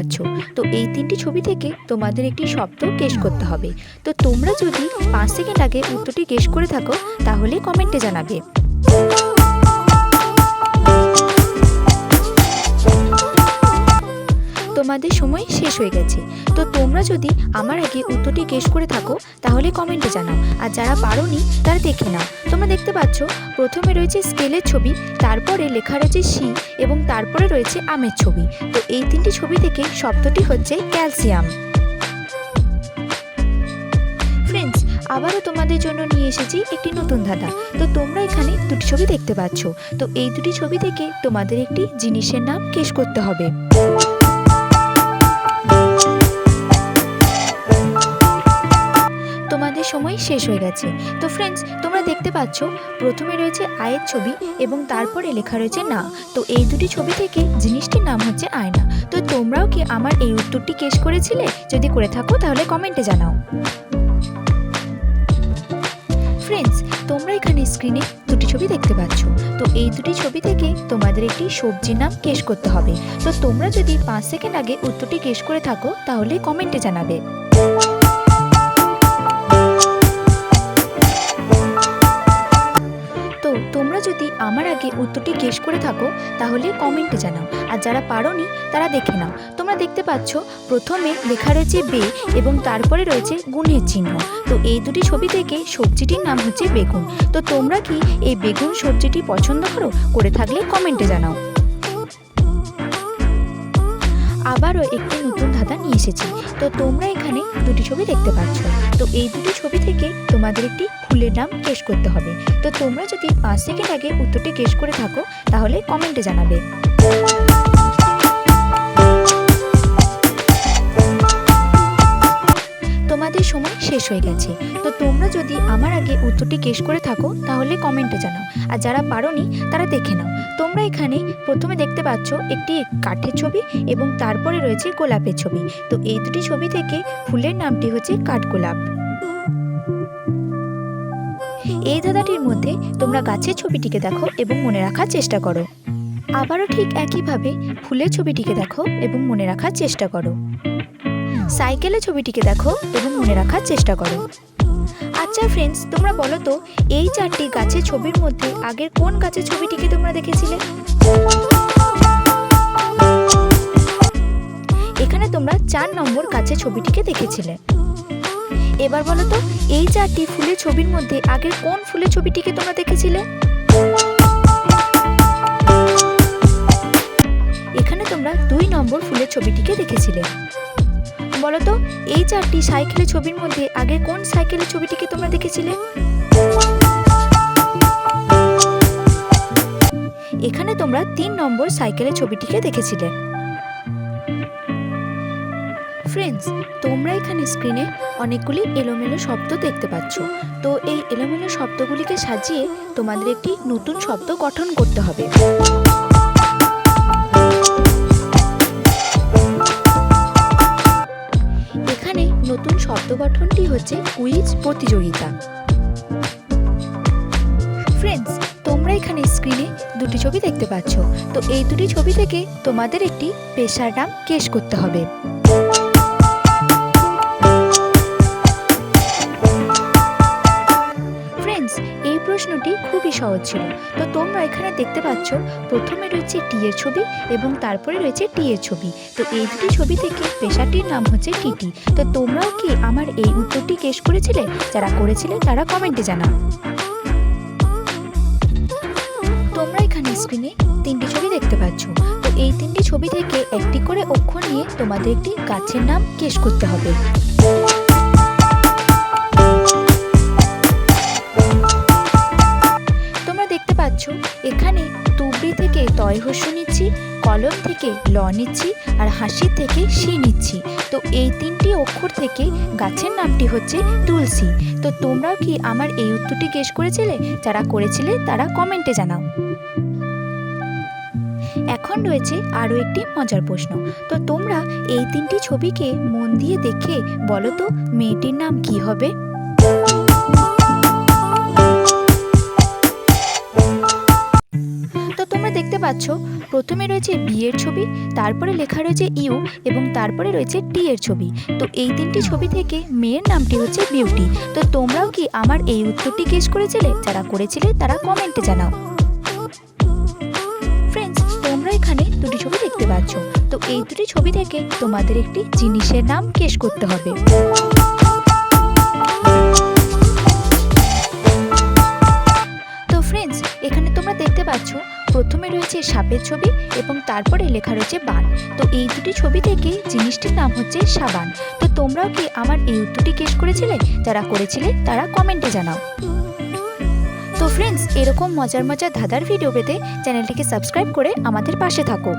পাচ্ছ। তো এই তিনটি ছবি থেকে তোমাদের একটি শব্দ গেস করতে হবে। তো তোমরা যদি পাঁচ সেকেন্ড আগে উত্তরটি গেস করে থাকো, তাহলে কমেন্টে জানাবে। তোমাদের সময় শেষ হয়ে গেছে। তো তোমরা যদি আমার আগে উত্তরটি গেস করে থাকো, তাহলে কমেন্টে জানাও। আর যারা পারোনি, তারা দেখে নাও। তোমরা দেখতে পাচ্ছ, প্রথমে রয়েছে স্কেলের ছবি, তারপরে লেখা রয়েছে সি এবং তারপরে রয়েছে আমের ছবি। তো এই তিনটি ছবি থেকে শব্দটি হচ্ছে ক্যালসিয়াম ফ্রেন্ডস আবারও তোমাদের জন্য নিয়ে এসেছি একটি নতুন ধাঁধা। তো তোমরা এখানে দুটি ছবি দেখতে পাচ্ছ। তো এই দুটি ছবি থেকে তোমাদের একটি জিনিসের নাম কেস করতে হবে। শেষ হয়ে গেছে। তো ফ্রেন্ডস তোমরা দেখতে পাচ্ছ, প্রথমে রয়েছে আয়ের ছবি এবং তারপরে লেখা রয়েছে না। তো এই দুটি ছবি থেকে জিনিসটির নাম হচ্ছে আয়না। তো তোমরাও কি আমার এই উত্তরটি কেস করেছিলে? যদি করে থাকো, তাহলে কমেন্টে জানাও। ফ্রেন্ডস তোমরা এখানে স্ক্রিনে দুটি ছবি দেখতে পাচ্ছ। তো এই দুটি ছবি থেকে তোমাদের একটি সবজির নাম কেস করতে হবে। তো তোমরা যদি পাঁচ সেকেন্ড আগে উত্তরটি কেস করে থাকো, তাহলে কমেন্টে জানাবে। আগে উত্তরটি গেস করে থাকো, তাহলে কমেন্টে জানাও। আর যারা পারোনি, তারা দেখে নাও। তোমরা দেখতে পাচ্ছ, প্রথমে লেখা রয়েছে বে এবং তারপরে রয়েছে গুণের চিহ্ন। তো এই দুটি ছবি থেকে সবজিটির নাম হচ্ছে বেগুন। তো তোমরা কি এই বেগুন সবজিটি পছন্দ করো? করে থাকলে কমেন্টে জানাও। আবারও একটি নতুন ধাঁধা নিয়ে এসেছি। তো তোমরা এখানে দুটি ছবি দেখতে পাচ্ছ। তো এই দুটি ছবি থেকে তোমাদের একটি ফুলের নাম কেস করতে হবে। তো তোমরা যদি পাঁচ সেকেন্ড আগে উত্তরটি কেস করে থাকো, তাহলে কমেন্টে জানাবে। তোমাদের সময় শেষ হয়ে গেছে। তো তোমরা যদি আমার আগে উত্তরটি কেস করে থাকো, তাহলে কমেন্টে জানাও। আর যারা পারোনি, তারা দেখে নাও। তোমরা এখানে প্রথমে দেখতে পাচ্ছ একটি কাঠের ছবি এবং তারপরে রয়েছে গোলাপের ছবি। তো এই দুটি ছবি থেকে ফুলের নামটি হচ্ছে কাঠগোলাপ। এই ধাঁধাটির মধ্যে তোমরা গাছের ছবিটিকে দেখো এবং মনে রাখার চেষ্টা করো। আবারও ঠিক একইভাবে ফুলের ছবিটিকে দেখো এবং মনে রাখার চেষ্টা করো। সাইকেলের ছবিটিকে দেখো এবং মনে রাখার চেষ্টা করো। আচ্ছা ফ্রেন্ডস তোমরা বলো তো, এই চারটি গাছের ছবির মধ্যে আগের কোন গাছের ছবিটিকে তোমরা দেখেছিলে? এখানে তোমরা চার নম্বর গাছের ছবিটিকে দেখেছিলে। এবার বলো তো, এই চারটি ফুলের ছবির মধ্যে আগের কোন ফুলের ছবিটিকে তোমরা দেখেছিলে? এখানে তোমরা দুই নম্বর ফুলের ছবিটিকে দেখেছিলে। বলো তো এই চারটি সাইকেলের ছবির মধ্যে আগে কোন সাইকেলের ছবিটিকে তোমরা দেখেছিলে? এখানে তোমরা তিন নম্বর সাইকেলের ছবিটিকে দেখেছিলে। ফ্রেন্ডস তোমরা এখানে স্ক্রিনে অনেকগুলি এলোমেলো শব্দ দেখতে পাচ্ছ। তো এই এলোমেলো শব্দগুলিকে সাজিয়ে তোমাদের একটি নতুন শব্দ গঠন করতে হবে। এখানে নতুন শব্দ গঠনটি হচ্ছে কুইজ প্রতিযোগিতা। ফ্রেন্ডস তোমরা এখানে স্ক্রিনে দুটি ছবি দেখতে পাচ্ছ। তো এই দুটি ছবি থেকে তোমাদের একটি পেশার নাম কেস করতে হবে। প্রশ্নটি খুবই সহজ ছিল। তো তোমরা এখানে দেখতে পাচ্ছ, প্রথমে রয়েছে টি এর ছবি এবং তারপরে রয়েছে টি এর ছবি। তো এই দুটি ছবি থেকে পেশাটির নাম হচ্ছে টিটি তো তোমরাও কি আমার এই উত্তরটি কেস করেছিলে? যারা করেছিলে তারা কমেন্টে জানাও। তোমরা এখানে স্ক্রিনে তিনটি ছবি দেখতে পাচ্ছ। তো এই তিনটি ছবি থেকে একটি করে অক্ষর নিয়ে তোমাদের একটি গাছের নাম কেস করতে হবে। তয় হস্য নিচ্ছি, কলম থেকে ল নিচ্ছি আর হাসির থেকে সি নিচ্ছি। তো এই তিনটি অক্ষর থেকে গাছের নামটি হচ্ছে তুলসী। তো তোমরাও কি আমার এই উত্তরটি গেস করেছিলে? যারা করেছিলে তারা কমেন্টে জানাও। এখন রয়েছে আরও একটি মজার প্রশ্ন। তো তোমরা এই তিনটি ছবিকে মন দিয়ে দেখে বলো তো, মেয়েটির নাম কি হবে? পাচ্ছ, প্রথমে রয়েছে বি এর ছবি, তারপরে লেখা রয়েছে ইউ এবং তারপরে রয়েছে টি এর ছবি। তো এই তিনটি ছবি থেকে মেয়ের নামটি হচ্ছে বিউটি তো তোমরাও কি আমার এই উত্তরটি গেস করেছিলে? যারা করেছিলে তারা কমেন্টে জানাও। ফ্রেন্ডস তোমরা এখানে দুটি ছবি দেখতে পাচ্ছ। তো এই দুটি ছবি থেকে তোমাদের একটি জিনিসের নাম গেস করতে হবে। তো ফ্রেন্ডস এখানে তোমরা দেখতে পাচ্ছ প্রথমে রয়েছে সাপের ছবি এবং তারপরে লেখা রয়েছে বান। তো এই দুটি ছবি থেকে জিনিসটির নাম হচ্ছে সাবান। তো তোমরাও কি আমার এই উত্তরটি কেস করেছিলে? যারা করেছিলে, তারা কমেন্টে জানাও। তো ফ্রেন্ডস এরকম মজার মজার ধাঁধার ভিডিও পেতে চ্যানেলটিকে সাবস্ক্রাইব করে আমাদের পাশে থাকো।